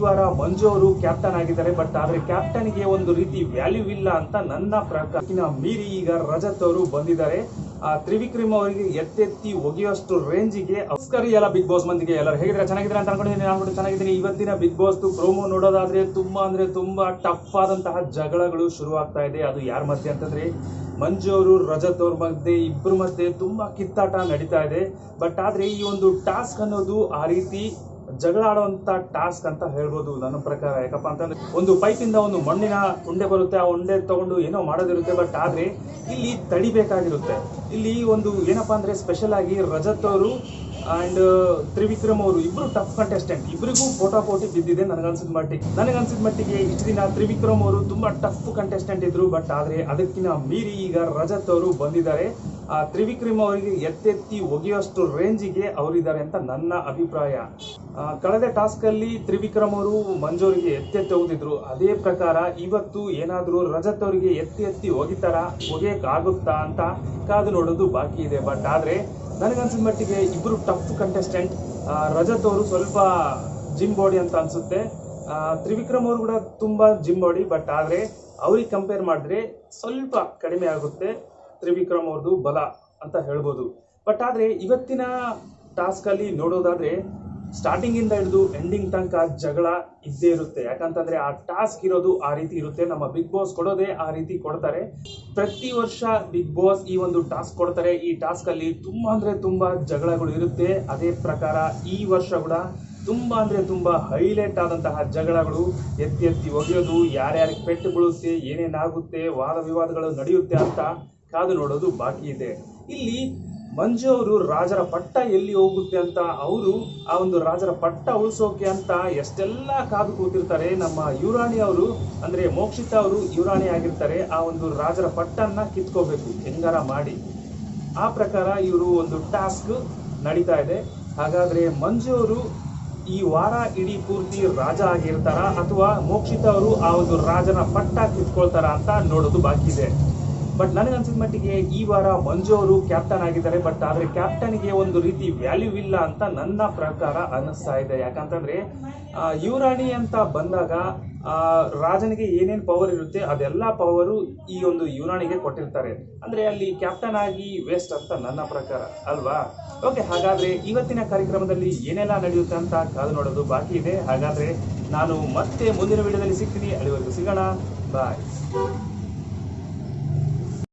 ವಾರ ಮಂಜು ಅವರು ಕ್ಯಾಪ್ಟನ್ ಆಗಿದ್ದಾರೆ ಬಟ್ ಆದ್ರೆ ಕ್ಯಾಪ್ಟನ್ಗೆ ಒಂದು ರೀತಿ ವ್ಯಾಲ್ಯೂ ಇಲ್ಲ ಅಂತ ನನ್ನ ಪ್ರಕಾರ. ಇನ್ನ ಮೀರಿ ಈಗ ರಜತ್ ಅವರು ಬಂದಿದ್ದಾರೆ. ಆ, ತ್ರಿವಿಕ್ರಮ್ ಅವರಿಗೆ ಎತ್ತೆತ್ತಿ ಒಗೆಯುವಷ್ಟು ರೇಂಜಿಗೆ ಅಸ್ಕರಿ ಎಲ್ಲ ಬಿಗ್ ಬಾಸ್ ಮಂದಿಗೆ. ಎಲ್ಲರೂ ಹೇಗಿದ್ರೆ ಚೆನ್ನಾಗಿದ್ರೆ ಅಂತ ಅನ್ಕೊಂಡಿದ್ದೀನಿ. ನಾನು ಚೆನ್ನಾಗಿದ್ದೀನಿ. ಇವತ್ತಿನ ಬಿಗ್ ಬಾಸ್ ಪ್ರೋಮೋ ನೋಡೋದಾದ್ರೆ ತುಂಬಾ ಅಂದ್ರೆ ತುಂಬಾ ಟಫ್ ಆದಂತಹ ಜಗಳಗಳು ಶುರು ಆಗ್ತಾ ಇದೆ. ಅದು ಯಾರ ಮಧ್ಯೆ ಅಂತಂದ್ರೆ ಮಂಜು ಅವರು, ರಜತ್ ಅವ್ರ ಮಧ್ಯೆ ಇಬ್ಬರ ಮಧ್ಯೆ ತುಂಬಾ ಕಿತ್ತಾಟ ನಡೀತಾ ಇದೆ. ಬಟ್ ಆದ್ರೆ ಈ ಒಂದು ಟಾಸ್ಕ್ ಅನ್ನೋದು ಆ ರೀತಿ ಜಗಳ ಆಡುವಂತ ಟಾಸ್ಕ್ ಅಂತ ಹೇಳ್ಬೋದು ನನ್ನ ಪ್ರಕಾರ. ಯಾಕಪ್ಪ ಅಂತಂದ್ರೆ ಒಂದು ಪೈಪಿಂದ ಒಂದು ಮಣ್ಣಿನ ಉಂಡೆ ಬರುತ್ತೆ, ಆ ಉಂಡೆ ತಗೊಂಡು ಏನೋ ಮಾಡೋದಿರುತ್ತೆ ಬಟ್ ಆದ್ರೆ ಇಲ್ಲಿ ತಡಿಬೇಕಾಗಿರುತ್ತೆ. ಇಲ್ಲಿ ಒಂದು ಏನಪ್ಪಾ ಅಂದ್ರೆ ಸ್ಪೆಷಲ್ ಆಗಿ ರಜತ್ ಅವರು ಅಂಡ್ ತ್ರಿವಿಕ್ರಮ್ ಅವರು ಇಬ್ಬರು ಟಫ್ ಕಂಟೆಸ್ಟೆಂಟ್ ಇಬ್ಬರಿಗೂ ಪೋಟಾಪೋಟಿ ಬಿದ್ದಿದೆ ನನಗನ್ಸಿದ ಮಟ್ಟಿಗೆ. ನನಗನ್ಸಿದ ಮಟ್ಟಿಗೆ ಇಷ್ಟು ದಿನ ತ್ರಿವಿಕ್ರಮ್ ಅವರು ತುಂಬಾ ಟಫ್ ಕಂಟೆಸ್ಟೆಂಟ್ ಇದ್ರು ಬಟ್ ಆದ್ರೆ ಅದಕ್ಕಿಂತ ಮೀರಿ ಈಗ ರಜತ್ ಅವರು ಬಂದಿದ್ದಾರೆ. ಆ ತ್ರಿವಿಕ್ರಮ್ ಅವರಿಗೆ ಎತ್ತೆತ್ತಿ ಒಗೆಯುವಷ್ಟು ರೇಂಜಿಗೆ ಅವರಿದ್ದಾರೆ ಅಂತ ನನ್ನ ಅಭಿಪ್ರಾಯ. ಕಳೆದ ಟಾಸ್ಕ್ ಅಲ್ಲಿ ತ್ರಿವಿಕ್ರಮ್ ಅವರು ಮಂಜು ಅವರಿಗೆ ಎತ್ತೆತ್ತಿ ಹೋಗಿದ್ರು ಅದೇ ಪ್ರಕಾರ ಇವತ್ತು ಏನಾದರೂ ರಜತ್ ಅವರಿಗೆ ಎತ್ತಿ ಎತ್ತಿ ಒಗಿತಾರ ಒಗೆಯಕ್ ಆಗುತ್ತಾ ಅಂತ ಕಾದು ನೋಡೋದು ಬಾಕಿ ಇದೆ. ಬಟ್ ಆದ್ರೆ ನನಗನ್ಸಿದ ಮಟ್ಟಿಗೆ ಇಬ್ರು ಟಫ್ ಕಂಟೆಸ್ಟೆಂಟ್ ರಜತ್ ಅವರು ಸ್ವಲ್ಪ ಜಿಮ್ ಬಾಡಿ ಅಂತ ಅನ್ಸುತ್ತೆ. ತ್ರಿವಿಕ್ರಮ್ ಅವರು ಕೂಡ ತುಂಬಾ ಜಿಮ್ ಬಾಡಿ ಬಟ್ ಆದ್ರೆ ಅವ್ರಿಗೆ ಕಂಪೇರ್ ಮಾಡಿದ್ರೆ ಸ್ವಲ್ಪ ಕಡಿಮೆ ಆಗುತ್ತೆ ತ್ರಿವಿಕ್ರಮ್ ಅವ್ರದ್ದು ಬಲ ಅಂತ ಹೇಳ್ಬೋದು. ಬಟ್ ಆದ್ರೆ ಇವತ್ತಿನ ಟಾಸ್ಕ್ ಅಲ್ಲಿ ನೋಡೋದಾದ್ರೆ ಸ್ಟಾರ್ಟಿಂಗ್ ಇಂದ ಹಿಡಿದು ಎಂಡಿಂಗ್ ತನಕ ಜಗಳ ಇದ್ದೇ ಇರುತ್ತೆ. ಯಾಕಂತಂದ್ರೆ ಆ ಟಾಸ್ಕ್ ಇರೋದು ಆ ರೀತಿ ಇರುತ್ತೆ. ನಮ್ಮ ಬಿಗ್ ಬಾಸ್ ಕೊಡೋದೇ ಆ ರೀತಿ ಕೊಡ್ತಾರೆ. ಪ್ರತಿ ವರ್ಷ ಬಿಗ್ ಬಾಸ್ ಈ ಒಂದು ಟಾಸ್ಕ್ ಕೊಡ್ತಾರೆ. ಈ ಟಾಸ್ಕ್ ಅಲ್ಲಿ ತುಂಬಾ ಅಂದ್ರೆ ತುಂಬಾ ಜಗಳಗಳು ಇರುತ್ತೆ. ಅದೇ ಪ್ರಕಾರ ಈ ವರ್ಷ ಕೂಡ ತುಂಬಾ ಅಂದ್ರೆ ತುಂಬಾ ಹೈಲೈಟ್ ಆದಂತಹ ಜಗಳಗಳು ಎತ್ತಿ ಎತ್ತಿ ಒಗೆಯೋದು, ಯಾರ್ಯಾರಿಗೆ ಪೆಟ್ಟು ಬೀಳುತ್ತೆ, ಏನೇನಾಗುತ್ತೆ, ವಾದ ವಿವಾದಗಳು ನಡೆಯುತ್ತೆ ಅಂತ ಕಾದು ನೋಡೋದು ಬಾಕಿ ಇದೆ. ಇಲ್ಲಿ ಮಂಜು ಅವರು ರಾಜರ ಪಟ್ಟ ಎಲ್ಲಿ ಹೋಗುತ್ತೆ ಅಂತ ಅವರು ಆ ಒಂದು ರಾಜರ ಪಟ್ಟ ಉಳಿಸೋಕೆ ಅಂತ ಎಷ್ಟೆಲ್ಲ ಕಾದು ಕೂತಿರ್ತಾರೆ, ನಮ್ಮ ಯುವರಾಣಿ ಅವರು, ಅಂದ್ರೆ ಮೋಕ್ಷಿತ ಅವರು ಯುವರಾಣಿ ಆಗಿರ್ತಾರೆ, ಆ ಒಂದು ರಾಜರ ಪಟ್ಟನ್ನ ಕಿತ್ಕೋಬೇಕು, ಹೆಂಗಾರ ಮಾಡಿ. ಆ ಪ್ರಕಾರ ಇವರು ಒಂದು ಟಾಸ್ಕ್ ನಡೀತಾ ಇದೆ. ಹಾಗಾದ್ರೆ ಮಂಜು ಅವರು ಈ ವಾರ ಇಡೀ ಪೂರ್ತಿ ರಾಜ ಆಗಿರ್ತಾರ ಅಥವಾ ಮೋಕ್ಷಿತ ಅವರು ಆ ಒಂದು ರಾಜನ ಪಟ್ಟ ಕಿತ್ಕೊಳ್ತಾರ ಅಂತ ನೋಡೋದು ಬಾಕಿ ಇದೆ ಬಟ್ ನನಗನ್ಸಿದ ಮಟ್ಟಿಗೆ ಈ ವಾರ ಮಂಜು ಅವರು ಕ್ಯಾಪ್ಟನ್ ಆಗಿದ್ದಾರೆ. ಬಟ್ ಆದ್ರೆ ಕ್ಯಾಪ್ಟನ್ಗೆ ಒಂದು ರೀತಿ ವ್ಯಾಲ್ಯೂ ಇಲ್ಲ ಅಂತ ನನ್ನ ಪ್ರಕಾರ ಅನಿಸ್ತಾ ಇದೆ. ಯಾಕಂತಂದ್ರೆ ಯುವರಾಣಿ ಅಂತ ಬಂದಾಗ ರಾಜನಿಗೆ ಏನೇನ್ ಪವರ್ ಇರುತ್ತೆ ಅದೆಲ್ಲ ಪವರು ಈ ಒಂದು ಯುವರಾಣಿಗೆ ಕೊಟ್ಟಿರ್ತಾರೆ. ಅಂದ್ರೆ ಅಲ್ಲಿ ಕ್ಯಾಪ್ಟನ್ ಆಗಿ ವೇಸ್ಟ್ ಅಂತ ನನ್ನ ಪ್ರಕಾರ. ಅಲ್ವಾ? ಓಕೆ ಹಾಗಾದ್ರೆ ಇವತ್ತಿನ ಕಾರ್ಯಕ್ರಮದಲ್ಲಿ ಏನೆಲ್ಲ ನಡೆಯುತ್ತೆ ಅಂತ ಕಾದು ನೋಡೋದು ಬಾಕಿ ಇದೆ. ಹಾಗಾದ್ರೆ ನಾನು ಮತ್ತೆ ಮುಂದಿನ ವಿಡಿಯೋದಲ್ಲಿ ಸಿಗ್ತೀನಿ. ಅಲ್ಲಿವರೆಗೂ ಸಿಗೋಣ. ಬಾಯ್